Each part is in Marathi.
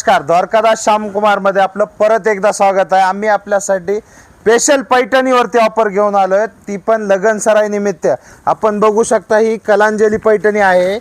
नमस्कार. द्वारकादास श्यामकुमारमध्ये आपलं परत एकदा स्वागत आहे. आम्ही आपल्यासाठी स्पेशल पैठणीवरती ऑफर घेऊन आलो आहे ती पण लगन सराई निमित्त. आपण बघू शकता ही कलांजली पैठणी आहे.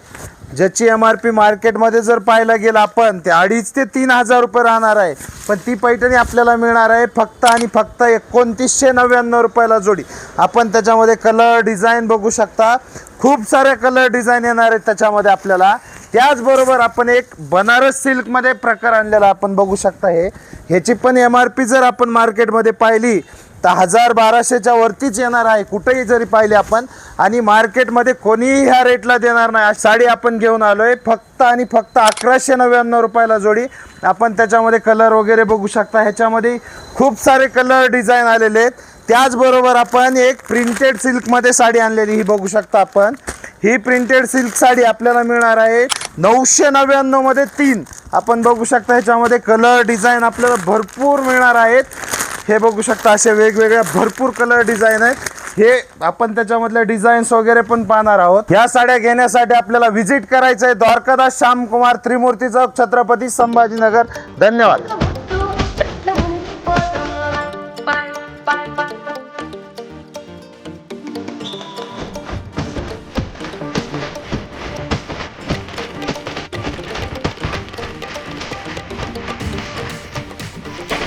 ज्याची एम आर पी मार्केटमध्ये जर पाहायला गेलं आपण ते अडीच ते तीन हजार रुपये राहणार आहे. पण ती पैठणी आपल्याला मिळणार आहे फक्त आणि फक्त एकोणतीसशे नव्याण्णव रुपयाला जोडी. आपण त्याच्यामध्ये कलर डिझाईन बघू शकता. खूप साऱ्या कलर डिझाईन येणार आहेत त्याच्यामध्ये आपल्याला. त्याचबरोबर आपण एक बनारस सिल्कमध्ये प्रकार आणलेला आपण बघू शकता हे. ह्याची पण एम आर पी जर आपण मार्केटमध्ये पाहिली तर हजार बाराशेच्या वरतीच येणार आहे. कुठेही जरी पाहिले आपण आणि मार्केटमध्ये कोणीही ह्या रेटला देणार नाही. साडी आपण घेऊन आलो आहे फक्त आणि फक्त अकराशे नव्याण्णव रुपयाला जोडी. आपण त्याच्यामध्ये कलर वगैरे बघू शकता. ह्याच्यामध्ये खूप सारे कलर डिझाईन आलेले आहेत. त्याचबरोबर आपण एक प्रिंटेड सिल्कमध्ये साडी आणलेली ही बघू शकता आपण. ही प्रिंटेड सिल्क साडी आपल्याला मिळणार आहे नऊशे नव्याण्णवमध्ये तीन. आपण बघू शकता ह्याच्यामध्ये कलर डिझाईन आपल्याला भरपूर मिळणार आहेत. हे बघू शकता असे वेगवेगळ्या भरपूर कलर डिझाईन आहेत. हे आपण त्याच्यामधले डिझाईन्स वगैरे पण पाहणार आहोत. ह्या साड्या घेण्यासाठी आपल्याला व्हिजिट करायचं आहे द्वारकादास श्यामकुमार त्रिमूर्ती चौक छत्रपती संभाजीनगर. धन्यवाद.